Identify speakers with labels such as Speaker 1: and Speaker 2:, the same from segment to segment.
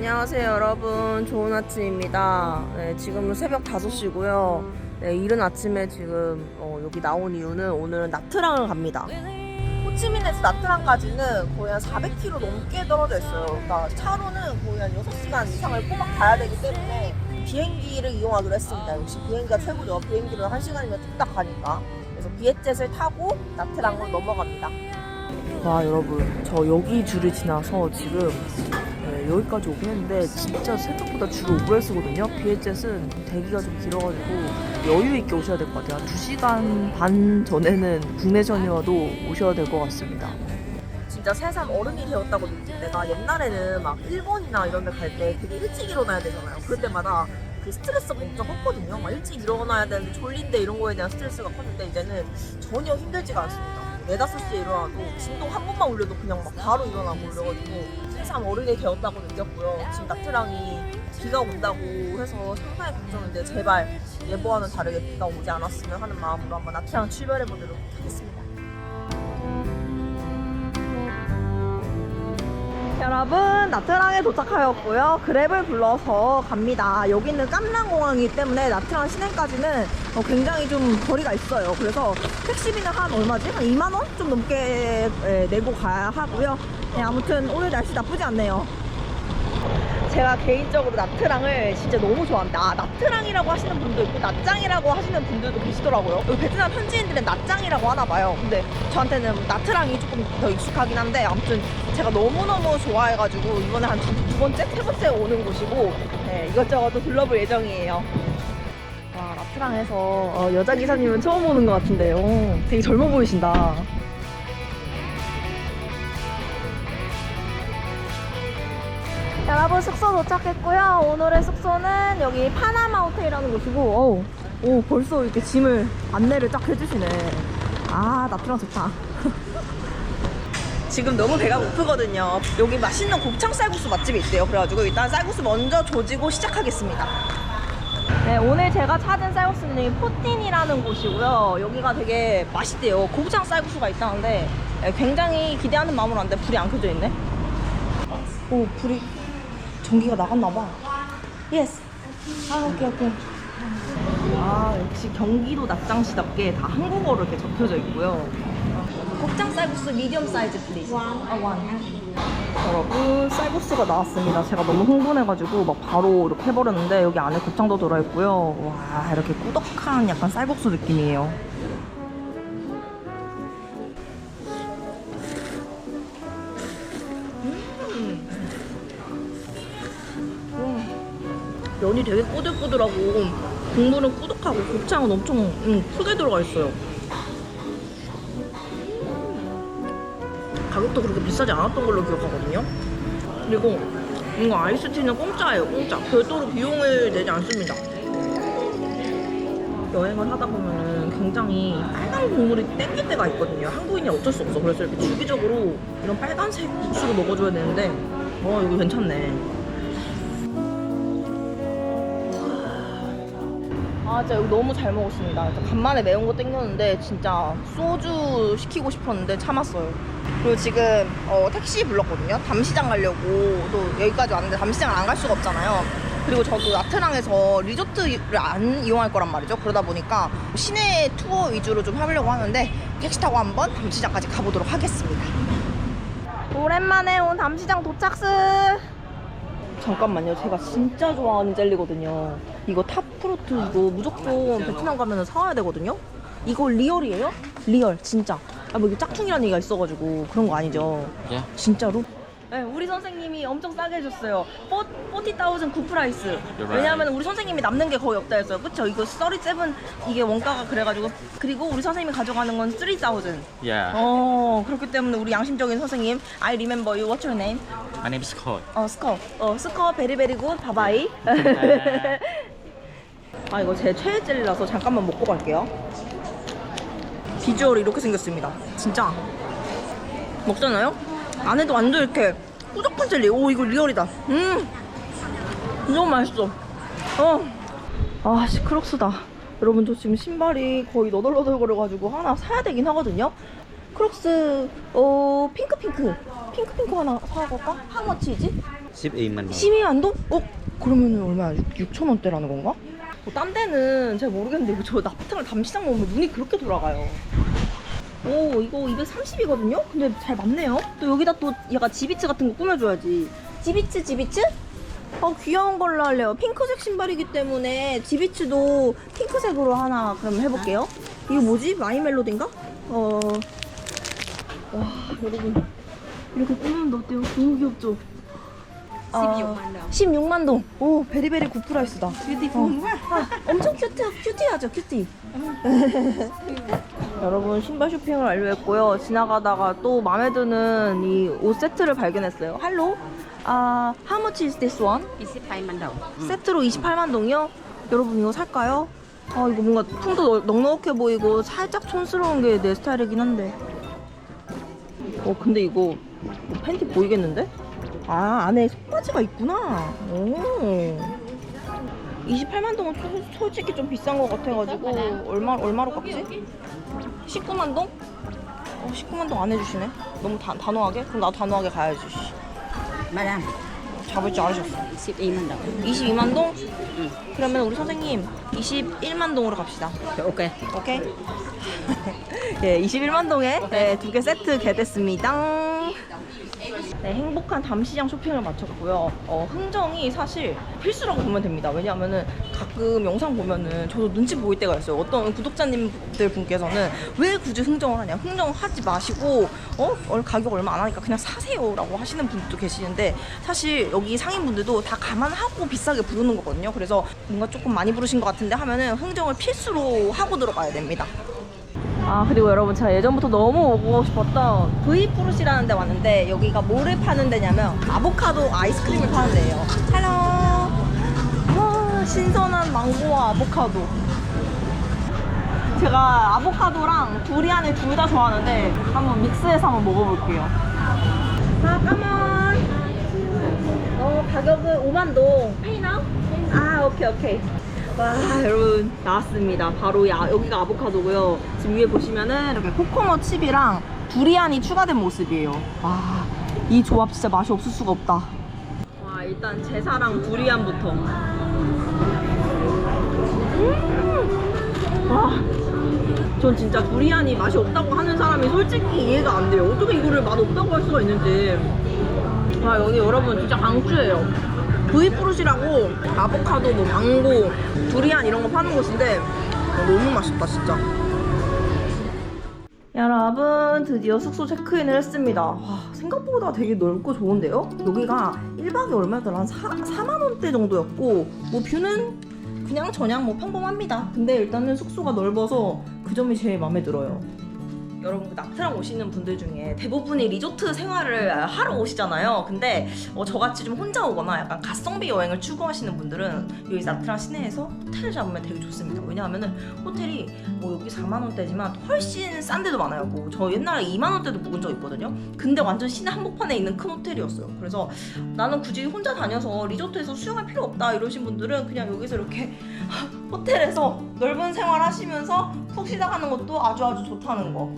Speaker 1: 안녕하세요 여러분. 좋은 아침입니다. 네, 지금은 새벽 5시고요. 네, 이른 아침에 지금 어, 여기 나온 이유는 오늘은 나트랑을 갑니다. 호치민에서 나트랑까지는 거의 한 400km 넘게 떨어져 있어요. 그러니까 차로는 거의 한 6시간 이상을 꼬박 가야 되기 때문에 비행기를 이용하기로 했습니다. 역시 비행기가 최고죠. 비행기는 1시간이면 뚝딱 가니까. 그래서 비엣젯을 타고 나트랑으로 넘어갑니다. 와 여러분. 저 여기 줄을 지나서 지금 네, 여기까지 오긴 했는데 진짜 생각보다 줄을 오래 쓰거든요. 비엣젯은 대기가 좀 길어가지고 여유 있게 오셔야 될 것 같아요. 한 2시간 반 전에는 국내선이어도 오셔야 될 것 같습니다. 진짜 새삼 어른이 되었다고 느낀 내가 옛날에는 막 일본이나 이런 데 갈 때 되게 일찍 일어나야 되잖아요. 그럴 때마다 그 스트레스가 엄청 컸거든요. 막 일찍 일어나야 되는데 졸린데 이런 거에 대한 스트레스가 컸는데 이제는 전혀 힘들지가 않습니다. 네다섯 시에 일어나도 진동 한 번만 울려도 그냥 막 바로 일어나고 이래가지고 새삼 어른이 되었다고 느꼈고요. 지금 나트랑이 비가 온다고 해서 상당히 걱정인데 제발 예보와는 다르게 비가 오지 않았으면 하는 마음으로 한번 나트랑 출발해 보도록 하겠습니다. 여러분 나트랑에 도착하였고요. 그랩을 불러서 갑니다. 여기는 깜랑공항이기 때문에 나트랑 시내까지는 어, 굉장히 좀 거리가 있어요. 그래서 택시비는 한 얼마지? 한 2만원? 좀 넘게 예, 내고 가야 하고요. 네, 아무튼 오늘 날씨 나쁘지 않네요 제가 개인적으로 나트랑을 진짜 너무 좋아합니다. 아, 나트랑이라고 하시는 분도 있고 나짱이라고 하시는 분들도 계시더라고요. 베트남 현지인들은 나짱이라고 하나 봐요. 근데 저한테는 나트랑이 조금 더 익숙하긴 한데 아무튼 제가 너무너무 좋아해가지고 이번에 한 두 번째, 세 번째 오는 곳이고 네, 이것저것 또 둘러볼 예정이에요. 와 나트랑에서 어, 여자 기사님은 처음 오는 것 같은데요. 되게 젊어 보이신다. 여러분 숙소 도착했고요. 오늘의 숙소는 여기 파나마 호텔이라는 곳이고, 어우, 오 벌써 이렇게 짐을 안내를 딱 해주시네. 아 나트랑 좋다. 지금 너무 배가 고프거든요. 여기 맛있는 곱창 쌀국수 맛집이 있대요. 그래가지고 일단 쌀국수 먼저 조지고 시작하겠습니다. 네, 오늘 제가 찾은 쌀국수는 포틴이라는 곳이고요. 여기가 되게 맛있대요. 곱창 쌀국수가 있다는데 네, 굉장히 기대하는 마음으로 왔는데 불이 안 켜져 있네. 오, 불이 전기가 나갔나봐. 예스. 아, 오케이, 오케이. 아, 역시 경기도 낙장시답게 다 한국어로 이렇게 적혀져 있고요. 곱창 쌀국수 미디엄 사이즈 플리즈. 원. 아, 원. 여러분, 쌀국수가 나왔습니다. 제가 너무 흥분해가지고 막 바로 이렇게 해버렸는데 여기 안에 곱창도 들어있고요. 와, 이렇게 꾸덕한 약간 쌀국수 느낌이에요. 면이 되게 꼬들꼬들하고 국물은 꾸덕하고 곱창은 엄청 음, 크게 들어가 있어요. 음. 가격도 그렇게 비싸지 않았던 걸로 기억하거든요. 그리고 이거 아이스티는 공짜예요, 공짜. 별도로 비용을 내지 않습니다. 여행을 하다 보면은 굉장히 빨간 국물이 땡길 때가 있거든요. 한국인이 어쩔 수 없어. 그래서 이렇게 주기적으로 이런 빨간색 국수를 먹어줘야 되는데, 어, 이거 괜찮네. 아 진짜 여기 너무 잘 먹었습니다. 간만에 매운 거 땡겼는데 진짜 소주 시키고 싶었는데 참았어요. 그리고 지금 어, 택시 불렀거든요. 담시장 가려고 또 여기까지 왔는데 담시장을 안갈 수가 없잖아요. 그리고 저도 나트랑에서 리조트를 안 이용할 거란 말이죠. 그러다 보니까 시내 투어 위주로 좀 하려고 하는데 택시 타고 한번 담시장까지 가보도록 하겠습니다. 오랜만에 온 담시장 도착스. 잠깐만요. 제가 진짜 좋아하는 젤리거든요. 이거 탑 프로트 이거 무조건 베트남 가면 사와야 되거든요. 이거 리얼이에요? 리얼 진짜. 아뭐 이거 짝퉁이라는 얘기가 있어가지고 그런 거 아니죠?
Speaker 2: 예.
Speaker 1: 진짜로? 네, 우리 선생님이 엄청 싸게 해줬어요. 40,000 굿프라이스.
Speaker 2: right.
Speaker 1: 왜냐하면 우리 선생님이 남는 게 거의 없다 했어요. 그쵸? 이거 37 이게 원가가 그래가지고. 그리고 우리 선생님이 가져가는 건 3,000.
Speaker 2: Yeah.
Speaker 1: 어, 그렇기 때문에 우리 양심적인 선생님. I remember you. What's your name?
Speaker 2: My name is Scott.
Speaker 1: 어, 스커. 어, 스커 베리베리 굿. 바바이. 아, 이거 제 최애 젤리라서 잠깐만 먹고 갈게요. 비주얼이 이렇게 생겼습니다. 진짜. 먹잖아요? 안에도 완전 이렇게 꾸덕한 젤리. 오, 이거 리얼이다. 음. 너무 맛있어. 어. 아, 씨, 크록스다. 여러분, 저 지금 신발이 거의 너덜너덜 거려가지고 하나 사야 되긴 하거든요? 크록스, 어, 핑크핑크. 핑크핑크 하나 사볼까? 하머치지?
Speaker 2: 12만 원.
Speaker 1: 12만 동? 어? 그러면 얼마야? 6, 천 원대라는 건가? 뭐, 딴 데는 잘 모르겠는데 이거 저 나프탕을 담시장 먹으면 눈이 그렇게 돌아가요. 오 이거 230이거든요? 근데 잘 맞네요. 또 여기다 또 약간 지비츠 같은 거 꾸며줘야지. 지비츠 지비츠? 어 귀여운 걸로 할래요. 핑크색 신발이기 때문에 지비츠도 핑크색으로 하나 그럼 해볼게요. 이거 뭐지? 마이 멜로디인가? 어. 와 여러분 이렇게 꾸미는데 어때요? 너무 귀엽죠? 16만 동. 16만 동. 오, 베리베리 굿프라이스다. 뷰티풀. 아, 엄청 큐트, 큐티하죠, 큐티. 여러분, 신발 쇼핑을 완료했고요. 지나가다가 또 마음에 드는 이 옷 세트를 발견했어요. 할로? 아, how much is this one?
Speaker 3: 28만 동.
Speaker 1: 세트로 28만 동이요? 여러분, 이거 살까요? 아, 이거 뭔가 품도 넉- 넉넉해 보이고 살짝 촌스러운 게 내 스타일이긴 한데. 어, 근데 이거 팬티 보이겠는데? 아, 안에 속바지가 있구나. 오. 28만 동은 소- 솔직히 좀 비싼 것 같아가지고 얼마 얼마로 깎지? 19만 동? 어, 19만 동 안 해주시네. 너무 단, 단호하게? 그럼 나도 단호하게 가야지. 씨.
Speaker 3: 마담,
Speaker 1: 잡을 줄 알으셨어.
Speaker 3: 12만 동.
Speaker 1: 22만 동? 그러면 우리 선생님 21만 동으로 갑시다.
Speaker 3: 오케이.
Speaker 1: 오케이. 예, 21만 동에 네, 두 개 세트 개됐습니다. 네, 행복한 담시장 쇼핑을 마쳤고요. 어, 흥정이 사실 필수라고 보면 됩니다. 왜냐하면은 가끔 영상 보면은 저도 눈치 보일 때가 있어요. 어떤 구독자님들 분께서는 왜 굳이 흥정을 하냐? 흥정 하지 마시고 어 얼- 가격 얼마 안 하니까 그냥 사세요라고 하시는 분들도 계시는데 사실 여기 상인분들도 다 감안하고 비싸게 부르는 거거든요. 그래서 뭔가 조금 많이 부르신 것 같은데 하면은 흥정을 필수로 하고 들어가야 됩니다. 아 그리고 여러분 제가 예전부터 너무 오고 싶었던 브이프루시라는 데 왔는데 여기가 뭐를 파는 데냐면 아보카도 아이스크림을 파는 데예요. 헬로! 와 신선한 망고와 아보카도. 제가 아보카도랑 두리안을 둘 다 좋아하는데 한번 믹스해서 한번 먹어볼게요. 아 까만 어 가격은 5만 동. 페이나? 아 오케이 오케이 와 여러분 나왔습니다. 바로 야, 여기가 아보카도고요. 지금 위에 보시면은 이렇게 코코넛 칩이랑 두리안이 추가된 모습이에요. 와이 조합 진짜 맛이 없을 수가 없다. 와 일단 제사랑 두리안부터. 음! 와전 진짜 두리안이 맛이 없다고 하는 사람이 솔직히 이해가 안 돼요. 어떻게 이거를 맛 없다고 할 수가 있는지. 와 여기 여러분 진짜 강추예요 브이프루시라고 아보카도, 뭐 망고, 두리안 이런 거 파는 곳인데 어, 너무 맛있다 진짜 여러분 드디어 숙소 체크인을 했습니다 와, 생각보다 되게 넓고 좋은데요? 여기가 1박에 얼마였더라? 한 4, 4만원대 정도였고 뭐 뷰는 그냥 저냥 뭐 평범합니다 근데 일단은 숙소가 넓어서 그 점이 제일 마음에 들어요 여러분 그 나트랑 오시는 분들 중에 대부분이 리조트 생활을 하러 오시잖아요. 근데 어, 저같이 좀 혼자 오거나 약간 가성비 여행을 추구하시는 분들은 여기 나트랑 시내에서 호텔을 잡으면 되게 좋습니다. 왜냐하면은 호텔이 뭐 여기 4만 원대지만 훨씬 싼 데도 많아요. 뭐 저 옛날에 2만 원대도 묵은 적 있거든요. 근데 완전 시내 한복판에 있는 큰 호텔이었어요. 그래서 나는 굳이 혼자 다녀서 리조트에서 수영할 필요 없다 이러신 분들은 그냥 여기서 이렇게 호텔에서 넓은 생활 하시면서 푹 쉬다 가는 것도 아주 아주 좋다는 거.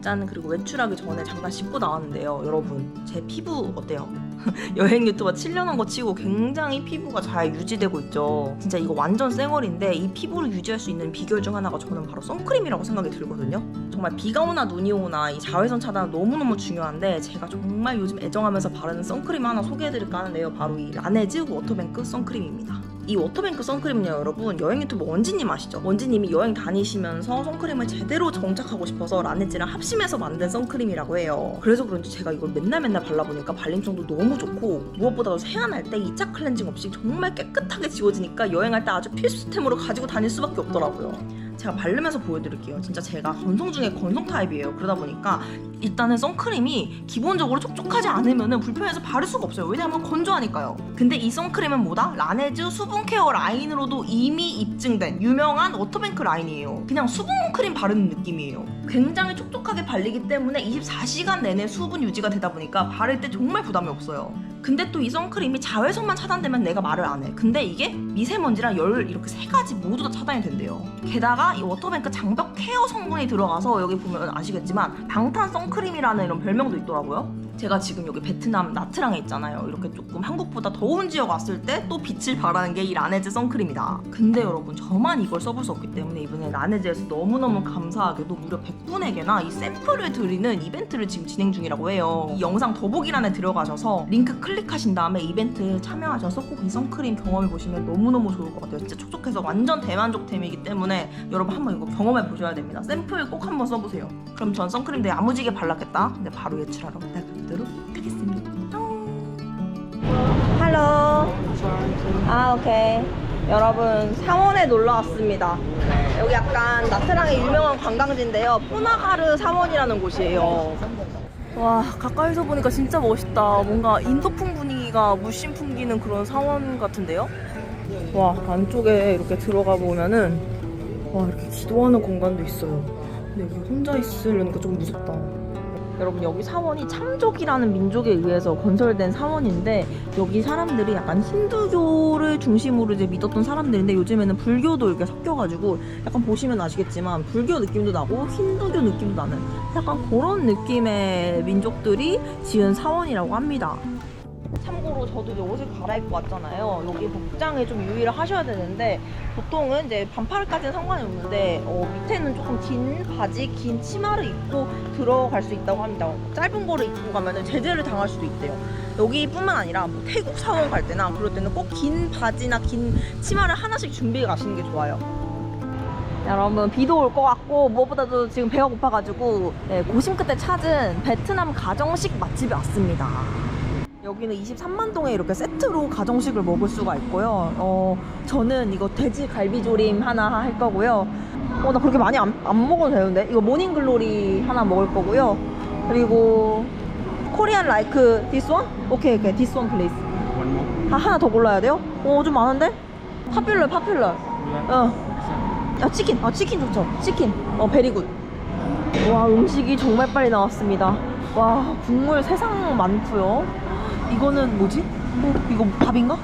Speaker 1: 짠 그리고 외출하기 전에 잠깐 씻고 나왔는데요 여러분. 제 피부 어때요? 여행 유튜버 7년 한 거 치고 굉장히 피부가 잘 유지되고 있죠. 진짜 이거 완전 쌩얼인데 이 피부를 유지할 수 있는 비결 중 하나가 저는 바로 선크림이라고 생각이 들거든요. 정말 비가 오나 눈이 오나 이 자외선 차단 너무너무 중요한데 제가 정말 요즘 애정하면서 바르는 선크림 하나 소개해드릴까 하는데요. 바로 이 라네즈 워터뱅크 선크림입니다 이 워터뱅크 선크림은요 여러분. 여행 유튜버 원지님 아시죠? 원지님이 여행 다니시면서 선크림을 제대로 정착하고 싶어서 라네즈랑 합심해서 만든 선크림이라고 해요. 그래서 그런지 제가 이걸 맨날 맨날 발라보니까 발림성도 너무 좋고 무엇보다도 세안할 때 2차 클렌징 없이 정말 깨끗하게 지워지니까 여행할 때 아주 필수템으로 가지고 다닐 수밖에 없더라고요 제가 바르면서 보여드릴게요. 진짜 제가 건성 중에 건성 타입이에요. 그러다 보니까 일단은 선크림이 기본적으로 촉촉하지 않으면 불편해서 바를 수가 없어요. 왜냐하면 건조하니까요. 근데 이 선크림은 뭐다? 라네즈 수분 케어 라인으로도 이미 입증된 유명한 워터뱅크 라인이에요. 그냥 수분 크림 바르는 느낌이에요. 굉장히 촉촉하게 발리기 때문에 24시간 내내 수분 유지가 되다 보니까 바를 때 정말 부담이 없어요. 근데 또 이 선크림이 자외선만 차단되면 내가 말을 안 해. 근데 이게 미세먼지랑 열 이렇게 세 가지 모두 다 차단이 된대요. 게다가 이 워터뱅크 장벽 케어 성분이 들어가서 여기 보면 아시겠지만 방탄 선크림이라는 이런 별명도 있더라고요. 제가 지금 여기 베트남 나트랑에 있잖아요. 이렇게 조금 한국보다 더운 지역 왔을 때 또 빛을 발하는 게 이 라네즈 선크림이다. 근데 여러분 저만 이걸 써볼 수 없기 때문에 이번에 라네즈에서 너무너무 감사하게도 무려 100분에게나 이 샘플을 드리는 이벤트를 지금 진행 중이라고 해요. 이 영상 더보기란에 들어가셔서 링크 클릭하신 다음에 이벤트에 참여하셔서 꼭 이 선크림 경험해 보시면 너무너무 좋을 것 같아요. 진짜 촉촉해서 완전 대만족템이기 때문에 여러분 한번 이거 경험해 보셔야 됩니다. 샘플 꼭 한번 써보세요. 그럼 전 선크림 되게 야무지게 발랐겠다. 근데 바로 외출하러 나가 도록 하겠습니다. 할로. 아 오케이. 여러분 사원에 놀러 왔습니다. 여기 약간 나트랑의 유명한 관광지인데요. 포나가르 사원이라는 곳이에요. 와 가까이서 보니까 진짜 멋있다. 뭔가 인도풍 분위기가 물씬 풍기는 그런 사원 같은데요. 와 안쪽에 이렇게 들어가 보면은 와 이렇게 기도하는 공간도 있어요. 근데 여기 혼자 있으려니까 좀 무섭다. 여러분 여기 사원이 참족이라는 민족에 의해서 건설된 사원인데 여기 사람들이 약간 힌두교를 중심으로 이제 믿었던 사람들인데 요즘에는 불교도 이렇게 섞여가지고 약간 보시면 아시겠지만 불교 느낌도 나고 힌두교 느낌도 나는 약간 그런 느낌의 민족들이 지은 사원이라고 합니다. 참고로 저도 이제 옷을 갈아입고 왔잖아요. 여기 복장에 좀 유의를 하셔야 되는데 보통은 이제 반팔까지는 상관이 없는데 어, 밑에는 조금 긴 바지, 긴 치마를 입고 들어갈 수 있다고 합니다. 짧은 거를 입고 가면 제재를 당할 수도 있대요. 여기뿐만 아니라 뭐 태국 사원 갈 때나 그럴 때는 꼭 긴 바지나 긴 치마를 하나씩 준비해 가시는 게 좋아요. 여러분 비도 올 것 같고 무엇보다도 지금 배가 고파가지고 네, 고심 끝에 찾은 베트남 가정식 맛집에 왔습니다. 여기는 23만 동에 이렇게 세트로 가정식을 먹을 수가 있고요. 어, 저는 이거 돼지 갈비조림 하나 할 거고요. 어, 나 그렇게 많이 안, 안 먹어도 되는데? 이거 모닝글로리 하나 먹을 거고요. 그리고 코리안 라이크 디스 원? 오케이, 오케이. 디스 원 플레이스. 아, 하나 더 골라야 돼요? 어, 좀 많은데? 파퓰러, 파퓰러. 어. 아, 치킨. 아, 치킨 좋죠. 치킨. 어, 베리굿. 와, 음식이 정말 빨리 나왔습니다. 와, 국물 세상 많고요. 이거는 뭐지? 어, 이거 밥인가?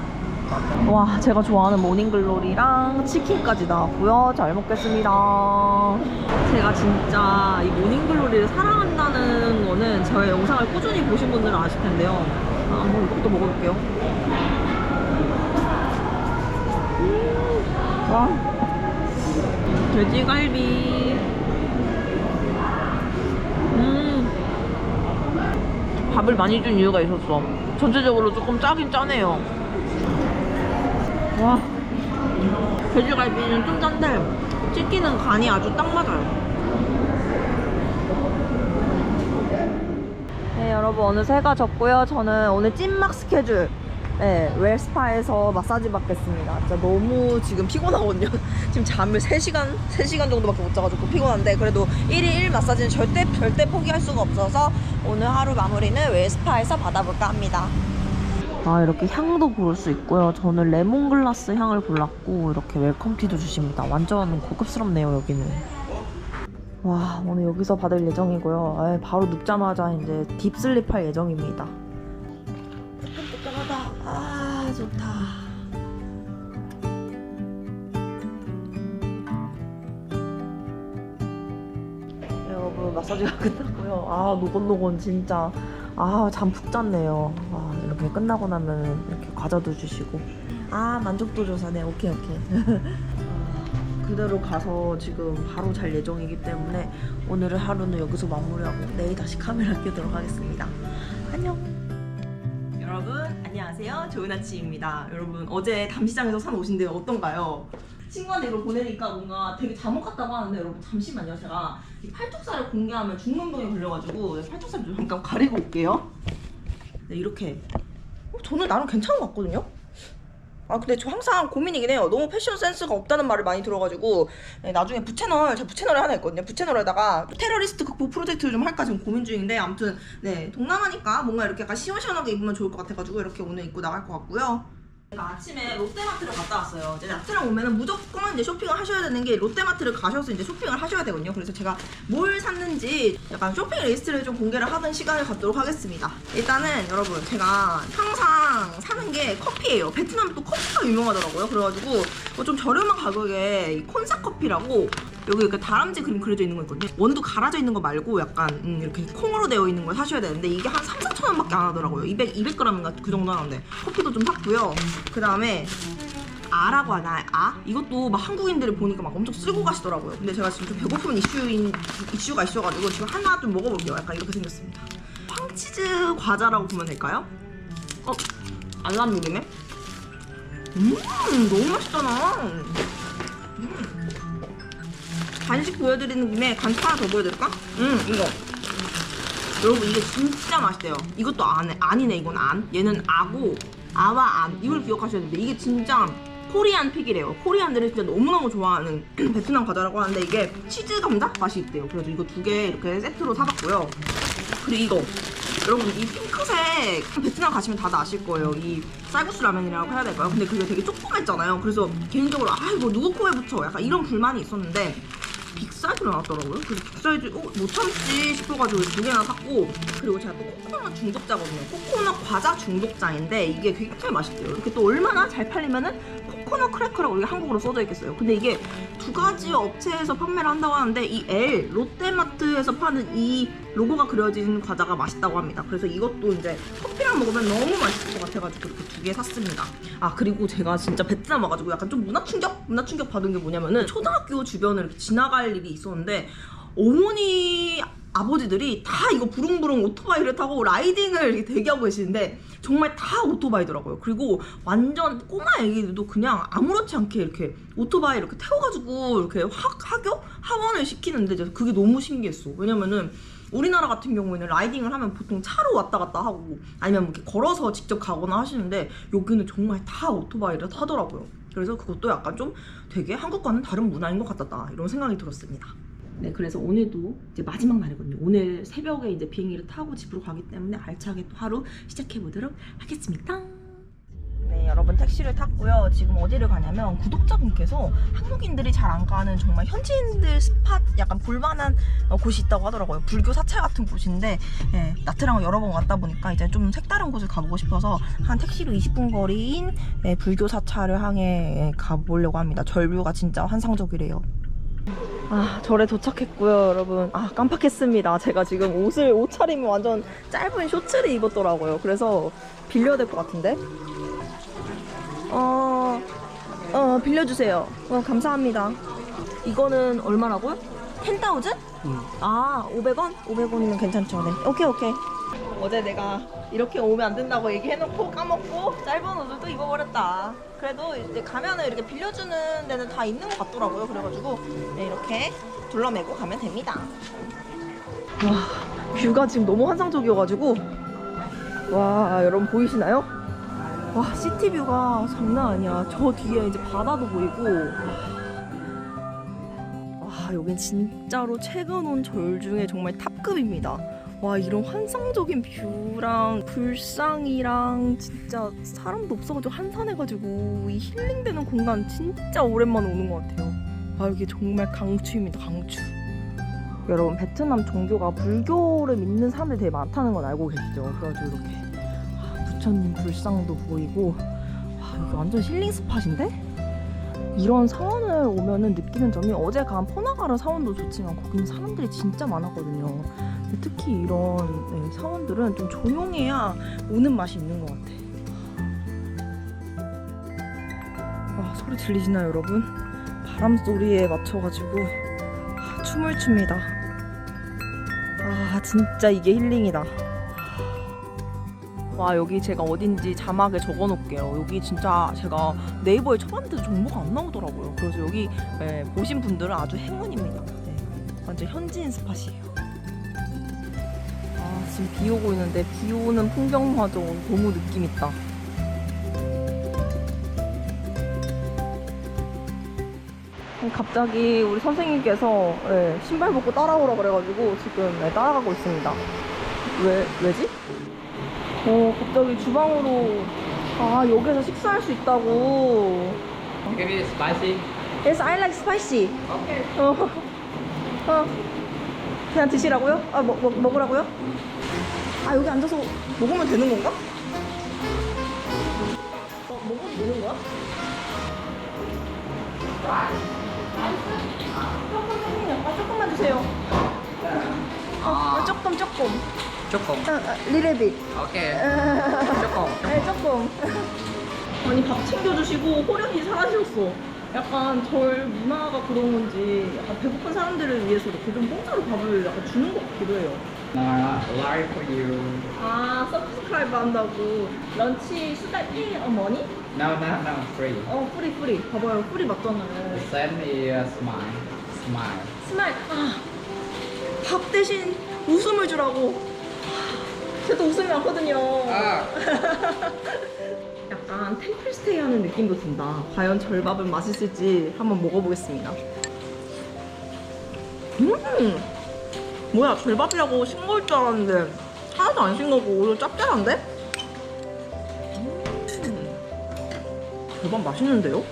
Speaker 1: 와, 제가 좋아하는 모닝글로리랑 치킨까지 나왔고요. 잘 먹겠습니다. 제가 진짜 이 모닝글로리를 사랑한다는 거는 저의 영상을 꾸준히 보신 분들은 아실 텐데요. 아, 한번 이것도 먹어볼게요. 음, 와, 돼지갈비. 음. 밥을 많이 준 이유가 있었어. 전체적으로 조금 짜긴 짜네요. 와. 돼지갈비는 좀 짠데, 치킨은 간이 아주 딱 맞아요. 네, 여러분, 어느새 해가 졌고요. 저는 오늘 찐막 스케줄. 네, 웰스파에서 마사지 받겠습니다. 진짜 너무 지금 피곤하거든요. 지금 잠을 3시간, 3시간 정도밖에 못 자가지고 피곤한데, 그래도 1일 1 마사지는 절대, 절대 포기할 수가 없어서 오늘 하루 마무리는 웰스파에서 받아볼까 합니다. 아, 이렇게 향도 고를 수 있고요. 저는 레몬글라스 향을 골랐고, 이렇게 웰컴티도 주십니다. 완전 고급스럽네요, 여기는. 와, 오늘 여기서 받을 예정이고요. 아, 바로 눕자마자 이제 딥슬립 할 예정입니다. 마사지가 끝났고요. 아, 노곤노곤 진짜. 아, 잠 푹 잤네요. 아, 이렇게 끝나고 나면 이렇게 과자도 주시고. 아, 만족도 조사네. 오케이, 오케이. 아, 그대로 가서 지금 바로 잘 예정이기 때문에 오늘의 하루는 여기서 마무리하고 내일 다시 카메라 켜도록 하겠습니다. 안녕. 여러분 안녕하세요. 좋은 아침입니다. 여러분 어제 담시장에서 산 옷인데 어떤가요? 친구한테 이걸 보내니까 뭔가 되게 잠옷 같다고 하는데 여러분 잠시만요. 제가 이 팔뚝살을 공개하면 죽는 병에 걸려가지고 네, 팔뚝살 좀 잠깐 가리고 올게요. 네 이렇게 어, 저는 나름 괜찮은 것 같거든요. 아 근데 저 항상 고민이긴 해요. 너무 패션 센스가 없다는 말을 많이 들어가지고 네, 나중에 부채널 제 부채널에 하나 있거든요. 부채널에다가 테러리스트 극복 프로젝트를 좀 할까 지금 고민 중인데 아무튼 네 동남아니까 뭔가 이렇게 약간 시원시원하게 입으면 좋을 것 같아가지고 이렇게 오늘 입고 나갈 것 같고요. 제가 아침에 롯데마트를 갔다 왔어요. 이제 나트랑 오면은 무조건 이제 쇼핑을 하셔야 되는 게 롯데마트를 가셔서 이제 쇼핑을 하셔야 되거든요. 그래서 제가 뭘 샀는지 약간 쇼핑 리스트를 좀 공개를 하던 시간을 갖도록 하겠습니다. 일단은 여러분 제가 항상 사는 게 커피예요. 베트남이 또 커피가 유명하더라고요. 그래가지고 뭐 좀 저렴한 가격에 이 콘사 커피라고 여기 이렇게 다람쥐 그림 그려져 있는 거 있거든요. 원두 갈아져 있는 거 말고 약간 음, 이렇게 콩으로 되어 있는 걸 사셔야 되는데 이게 한 3, 4천 원밖에 안 하더라고요. 200, 200g인가 그 정도 하는데 커피도 좀 샀고요. 그 다음에 아라고 하나 아 이것도 막 한국인들이 보니까 막 엄청 쓸고 가시더라고요. 근데 제가 지금 좀 배고픈 이슈인 이슈가 있어가지고 지금 하나 좀 먹어볼게요. 약간 이렇게 생겼습니다. 황치즈 과자라고 보면 될까요? 어 알람 누르네. 음 너무 맛있잖아. 음. 간식 보여드리는 김에 간식 하나 더 보여드릴까? 음 이거. 여러분 이게 진짜 맛있대요. 이것도 안, 아니네 이건 안. 얘는 아고 아와 안 이걸 기억하셔야 되는데 이게 진짜 코리안 픽이래요. 코리안들이 진짜 너무너무 좋아하는 베트남 과자라고 하는데 이게 치즈 감자 맛이 있대요. 그래서 이거 두 개 이렇게 세트로 사봤고요. 그리고 이거 여러분 이 핑크색 베트남 가시면 다들 아실 거예요. 이 쌀국수 라면이라고 해야 될까요? 근데 그게 되게 조그맣잖아요. 그래서 개인적으로 아 이거 누구 코에 붙여 약간 이런 불만이 있었는데 빅사이즈로 나왔더라고요. 그래서 빅사이즈 어, 못 참지 싶어가지고 두 개나 샀고 그리고 제가 또 코코넛 중독자거든요. 코코넛 과자 중독자인데 이게 굉장히 맛있대요. 이렇게 또 얼마나 잘 팔리면은 코코넛 크래커라고 우리가 한국어로 써져 있겠어요. 근데 이게 두 가지 업체에서 판매를 한다고 하는데 이 L 롯데마트에서 파는 이 로고가 그려진 과자가 맛있다고 합니다. 그래서 이것도 이제 커피랑 먹으면 너무 맛있을 것 같아가지고 이렇게 두 개 샀습니다. 아 그리고 제가 진짜 베트남 와가지고 약간 좀 문화 충격? 문화 충격 받은 게 뭐냐면은 초등학교 주변을 이렇게 지나갈 일이 있었는데 어머니 아버지들이 다 이거 부릉부릉 오토바이를 타고 라이딩을 대기하고 계시는데 정말 다 오토바이더라고요. 그리고 완전 꼬마 애기들도 그냥 아무렇지 않게 이렇게 오토바이 이렇게 태워가지고 이렇게 학, 학교? 하원을 시키는데 그게 너무 신기했어. 왜냐면은 우리나라 같은 경우에는 라이딩을 하면 보통 차로 왔다 갔다 하고 아니면 뭐 이렇게 걸어서 직접 가거나 하시는데 여기는 정말 다 오토바이를 타더라고요. 그래서 그것도 약간 좀 되게 한국과는 다른 문화인 것 같았다 이런 생각이 들었습니다. 네, 그래서 오늘도 이제 마지막 날이거든요. 오늘 새벽에 이제 비행기를 타고 집으로 가기 때문에 알차게 또 하루 시작해 보도록 하겠습니다. 네, 여러분 택시를 탔고요. 지금 어디를 가냐면 구독자분께서 한국인들이 잘 안 가는 정말 현지인들 스팟 약간 볼만한 어, 곳이 있다고 하더라고요. 불교 사찰 같은 곳인데 예, 나트랑을 여러 번 왔다 보니까 이제 좀 색다른 곳을 가보고 싶어서 한 택시로 20분 거리인 예, 불교 사찰을 향해 예, 가보려고 합니다. 절뷰가 진짜 환상적이래요. 아, 절에 도착했고요, 여러분. 아, 깜빡했습니다. 제가 지금 옷을, 옷차림이 완전 짧은 쇼츠를 입었더라고요. 그래서 빌려야 될 것 같은데? 어, 어, 빌려주세요. 어, 감사합니다. 이거는 얼마라고요? 10,000?
Speaker 3: 응.
Speaker 1: 아, 500원? 500원이면 괜찮죠, 네. 오케이, 오케이. 어제 내가 이렇게 오면 안 된다고 얘기해놓고 까먹고 짧은 옷을 또 입어버렸다. 그래도 이제 가면은 이렇게 빌려주는 데는 다 있는 것 같더라고요. 그래가지고 네, 이렇게 둘러매고 가면 됩니다. 와, 뷰가 지금 너무 환상적이어가지고 와, 여러분 보이시나요? 와, 시티뷰가 장난 아니야. 저 뒤에 이제 바다도 보이고 와, 여긴 진짜로 최근 온절 중에 정말 탑급입니다. 와 이런 환상적인 뷰랑 불상이랑 진짜 사람도 없어가지고 한산해가지고 이 힐링되는 공간 진짜 오랜만에 오는 것 같아요. 아 이게 정말 강추입니다 강추. 여러분 베트남 종교가 불교를 믿는 사람들이 되게 많다는 건 알고 계시죠? 그래가지고 이렇게 아, 부처님 불상도 보이고 와 이게 완전 힐링 스팟인데? 이런 사원을 오면은 느끼는 점이 어제 간 포나가라 사원도 좋지만 거기는 사람들이 진짜 많았거든요. 특히 이런 네, 사원들은 좀 조용해야 오는 맛이 있는 것 같아. 아, 소리 들리시나요, 여러분? 바람 소리에 맞춰가지고 아, 춤을 춥니다. 아, 진짜 이게 힐링이다. 와 여기 제가 어딘지 자막에 적어놓을게요. 여기 진짜 제가 네이버에 쳐봤는데도 정보가 안 나오더라고요. 그래서 여기 예, 보신 분들은 아주 행운입니다. 네, 완전 현지인 스팟이에요. 아 지금 비 오고 있는데 비 오는 풍경마저 너무 느낌 있다. 갑자기 우리 선생님께서 예, 신발 벗고 따라오라 그래가지고 지금 네, 따라가고 있습니다. 왜 왜지? 어 갑자기 주방으로 아 여기서 식사할 수 있다고.
Speaker 2: Give it spicy.
Speaker 1: Yes, I like spicy.
Speaker 2: Okay.
Speaker 1: 어, 어. 그냥 드시라고요? 아, 먹, 먹, 먹으라고요? 아, 여기 앉아서 먹으면 되는 건가? 어, 먹어도 되는 거야? 주세요. 어, 조금 조금.
Speaker 2: 조금.
Speaker 1: 리레빗.
Speaker 2: 오케이. 조금.
Speaker 1: 네, 조금. 아니 밥 챙겨주시고 호련이 사라졌어. 약간 절 문화가 그런 건지 약간 배고픈 사람들을 위해서 이렇게 좀 공짜로 밥을 약간 주는 것 같기도 해요.
Speaker 2: Live for you.
Speaker 1: 아 서브스크라이브 한다고 런치 수달 1 어머니?
Speaker 2: No, no, no, free.
Speaker 1: 어 뿌리 뿌리 봐봐요 뿌리 맞잖아요.
Speaker 2: same is smile. Smile.
Speaker 1: 스마일 아, 밥 대신 웃음을 주라고. 저도 웃음이 많거든요.
Speaker 2: 아.
Speaker 1: 약간 템플스테이 하는 느낌도 든다. 과연 절밥은 맛있을지 한번 먹어보겠습니다. 음! 뭐야, 절밥이라고 싱거울 줄 알았는데 하나도 안 싱거고 오히려 짭짤한데? 음. 절밥 맛있는데요?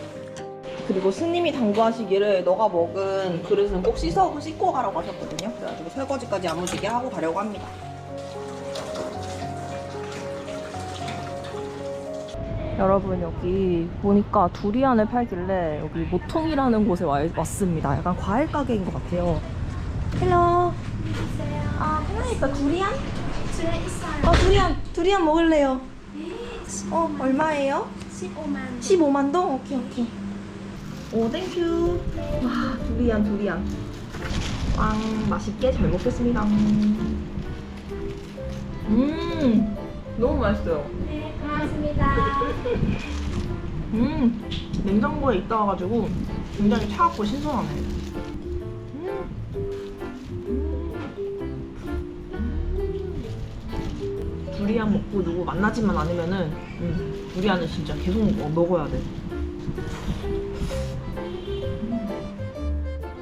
Speaker 1: 그리고 스님이 당부하시기를 너가 먹은 그릇은 꼭 씻어, 씻고 가라고 하셨거든요. 그래가지고 설거지까지 야무지게 하고 가려고 합니다. 여러분 여기 보니까 두리안을 팔길래 여기 모통이라는 곳에 와, 왔습니다. 약간 과일 가게인 것 같아요. 헬로. 아, 하나니까 두리안? 어, 두리안, 두리안 먹을래요. 어, 얼마예요?
Speaker 4: 15만
Speaker 1: 15만 동? 오케이, 오케이. 오, 땡큐. 와, 두리안, 두리안. 빵, 맛있게 잘 먹겠습니다. 음, 너무 맛있어요.
Speaker 4: 네 고맙습니다
Speaker 1: 음, 냉장고에 있다 와가지고 굉장히 차갑고 신선하네. 두리안 먹고 누구 만나지만 않으면은 음, 두리안은 진짜 계속 먹- 먹어야 돼.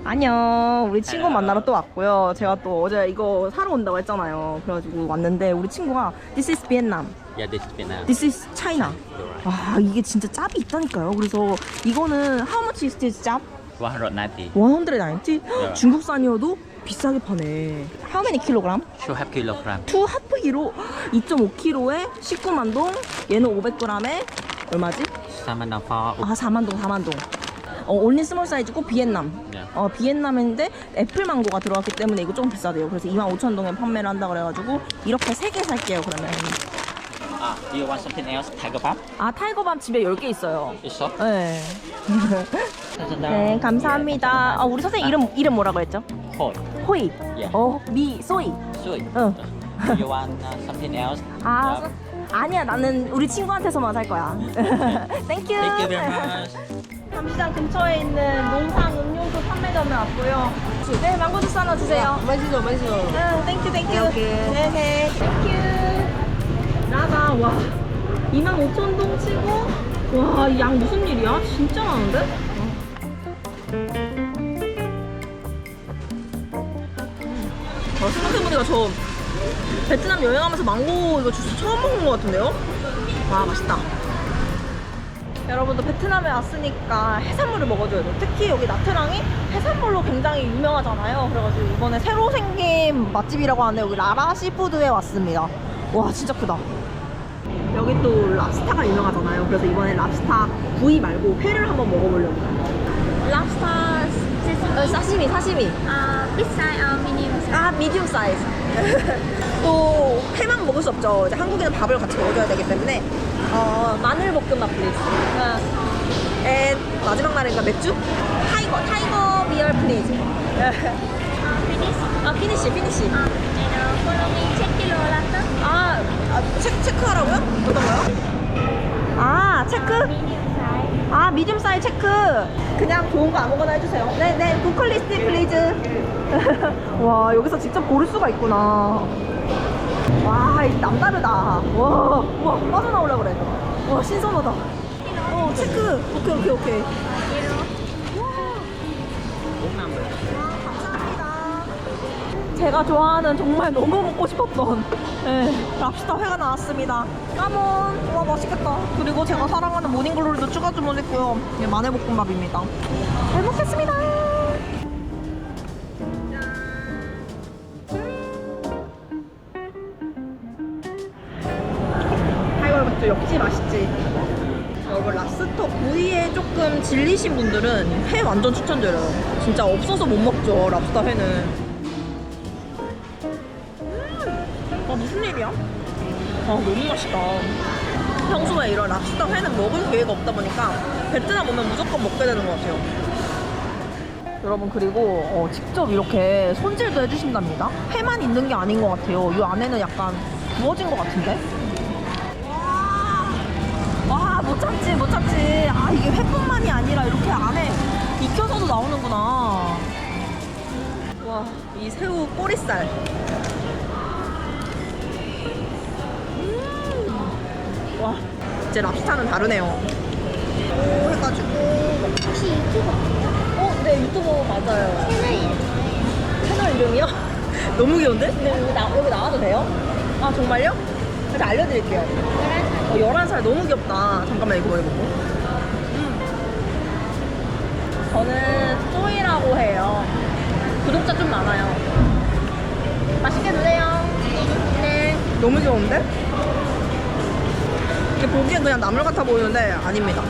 Speaker 1: 안녕. 우리 친구 만나러 또 왔고요. 제가 또 어제 이거 사러 온다고 했잖아요. 그래가지고 왔는데 우리 친구가 This is Vietnam.
Speaker 5: Yeah, this is Vietnam.
Speaker 1: This is China.
Speaker 5: You're right.
Speaker 1: 와 이게 진짜 짭이 있다니까요. 그래서 이거는 how much is this 짭?
Speaker 5: 190.
Speaker 1: 190?
Speaker 5: 네.
Speaker 1: 중국산이어도 비싸게 파네. How many kilogram?
Speaker 5: Show half kilogram.
Speaker 1: 2 하프 기로 2.5kg에 19만 동. 얘는 500g에 얼마지?
Speaker 5: Salmon for
Speaker 1: 아 4만 동, 4만 동. 어 올리 스몰 사이즈고 비엔남.
Speaker 5: 네.
Speaker 1: 어 비엔남인데 애플 망고가 들어갔기 때문에 이거 조금 비싸대요. 그래서 2만 5천 동에 판매를 한다 그래가지고 이렇게 3개 살게요. 그러면.
Speaker 5: Ah, do you want something else? Tiger palm?
Speaker 1: 아 타이거밤 집에 10개 있어요.
Speaker 5: So.
Speaker 1: 네. 네, 감사합니다. 아, 우리 선생님 이름 이름 뭐라고 했죠?
Speaker 5: Hoi.
Speaker 1: 호이.
Speaker 5: 예.
Speaker 1: 어, 미, 소이.
Speaker 5: Sweet.
Speaker 1: 어.
Speaker 5: Do you want uh, something else?
Speaker 1: 아, 서- 아니야. 나는 우리 친구한테서만 살 거야. 땡큐.
Speaker 5: Thank you very much.
Speaker 1: 잠시장 근처에 있는 농상 음료수 판매점에 왔고요. 네, 망고 주스 하나 주세요. 맛있어, 맛있어. 응, 땡큐, 땡큐. 네네, 땡큐. 나가, 와. 2만 5천 동 치고, 와, 이양 무슨 일이야? 진짜 많은데? 아, 생각해보니까 저 베트남 여행하면서 망고 이거 주스 처음 먹는 것 같은데요? 와, 맛있다. 여러분도 베트남에 왔으니까 해산물을 먹어줘야 돼요. 특히 여기 나트랑이 해산물로 굉장히 유명하잖아요. 그래가지고 이번에 새로 생긴 맛집이라고 하는데 여기 라라 시푸드에 왔습니다. 와 진짜 크다. 여기 또 랍스타가 유명하잖아요. 그래서 이번에 랍스타 구이 말고 회를 한번 먹어보려고. 랍스타 어, 사시미 사시미.
Speaker 4: 아 medium size
Speaker 1: 아 미디움 사이즈. 또 회만 먹을 수 없죠. 이제 한국에는 밥을 같이 먹어줘야 되기 때문에 어, 마늘 볶음밥 플리즈. 에 마지막 날인가 맥주? 타이거 타이거 비얼 플리즈.
Speaker 4: uh, finish
Speaker 1: 아 피니시 피니시.
Speaker 4: later
Speaker 1: 아, 아 체, 체크하라고요? 어떤 거요? 아 체크? 아 미디움 사이즈 체크. 그냥 좋은 거 아무거나 해주세요. 네네 부컬리스트 플리즈. 와 여기서 직접 고를 수가 있구나. 와, 이 남다르다. 와, 와, 빠져나오려 그래. 와, 신선하다. 어, 체크. 오케이, 오케이, 오케이. 제가 좋아하는 정말 너무 먹고 싶었던 예, 랍스타 회가 나왔습니다. 까몬. 와, 맛있겠다. 그리고 제가 사랑하는 모닝글로리도 추가 주문했고요. 예, 마늘볶음밥입니다. 잘 먹겠습니다. 맥주 역시 맛있지. 여러분 랍스터 구이에 조금 질리신 분들은 회 완전 추천드려요. 진짜 없어서 못 먹죠 랍스터 회는. 아 너무 맛있다. 평소에 이런 랍스터 회는 먹을 기회가 없다 보니까 베트남 오면 무조건 먹게 되는 것 같아요. 여러분 그리고 어, 직접 이렇게 손질도 해주신답니다. 회만 있는 게 아닌 것 같아요. 이 안에는 약간 구워진 것 같은데? 와, 못 참지, 못 참지. 아, 이게 회뿐만이 아니라 이렇게 안에 익혀서도 나오는구나. 와, 이 새우 꼬리살. 이제 랍스타는 다르네요. 오, 해가지고.
Speaker 4: 혹시 유튜버
Speaker 1: 어, 네, 유튜버 맞아요.
Speaker 4: 채널
Speaker 1: 채널 이름이요? 너무 귀여운데? 근데 여기, 나, 여기 나와도 돼요? 아, 정말요? 제가 알려드릴게요. 어, 11살 너무 귀엽다. 잠깐만, 이거 해보고. 음. 저는 쪼이라고 해요. 구독자 좀 많아요. 맛있게 드세요. 네. 너무 귀여운데? 이게 보기엔 그냥 나물 같아 보이는데 아닙니다.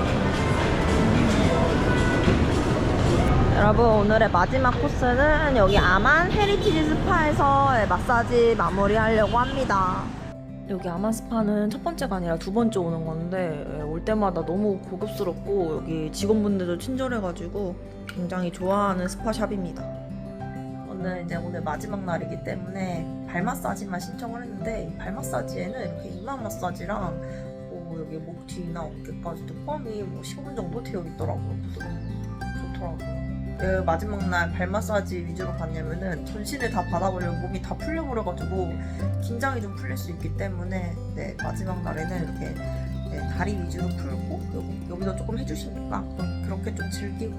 Speaker 1: 여러분 오늘의 마지막 코스는 여기 아만 헤리티지 스파에서 마사지 마무리하려고 합니다. 여기 아만 스파는 첫 번째가 아니라 두 번째 오는 건데 예, 올 때마다 너무 고급스럽고 여기 직원분들도 친절해가지고 굉장히 좋아하는 스파샵입니다. 오늘 이제 오늘 마지막 날이기 때문에 발 마사지만 신청을 했는데 이발 마사지에는 이렇게 이마 마사지랑 뭐 여기 목 뒤나 어깨까지도 포함이 뭐 15분 정도 되어 있더라고요. 좋더라고요. 그 마지막 날 발 마사지 위주로 갔냐면은 전신을 다 받아버리면 몸이 다 풀려버려가지고 긴장이 좀 풀릴 수 있기 때문에 네, 마지막 날에는 이렇게 네, 다리 위주로 풀고 여기, 여기도 조금 해주시니까 그렇게 좀 즐기고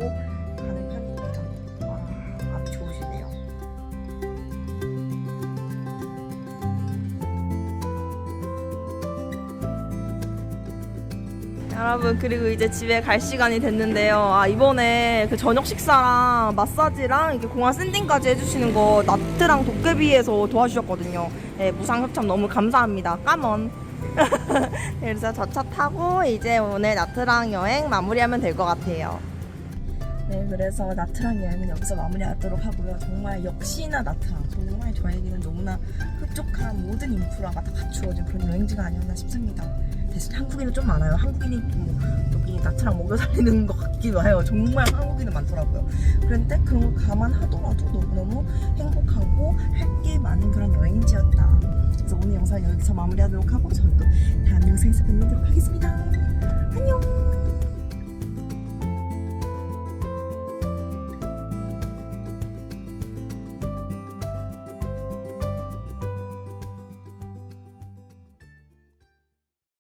Speaker 1: 여러분 그리고 이제 집에 갈 시간이 됐는데요. 아 이번에 그 저녁 식사랑 마사지랑 이렇게 공항 샌딩까지 해주시는 거 나트랑 도깨비에서 도와주셨거든요. 네, 무상 협찬 너무 감사합니다. 까먼. 그래서 저 차 타고 이제 오늘 나트랑 여행 마무리하면 될 것 같아요. 네, 그래서 나트랑 여행은 여기서 마무리하도록 하고요. 정말 역시나 나트랑 정말 저에게는 너무나 흡족한 모든 인프라가 다 갖추어진 그런 여행지가 아니었나 싶습니다. 대신 한국인은 좀 많아요. 한국인이 뭐 여기 나트랑 먹여 살리는 것 같기도 해요. 정말 한국인은 많더라고요. 그런데 그런 거 감안하더라도 너무너무 행복하고 할 게 많은 그런 여행지였다. 그래서 오늘 영상 여기서 마무리하도록 하고 저는 또 다음 영상에서 뵙도록 하겠습니다.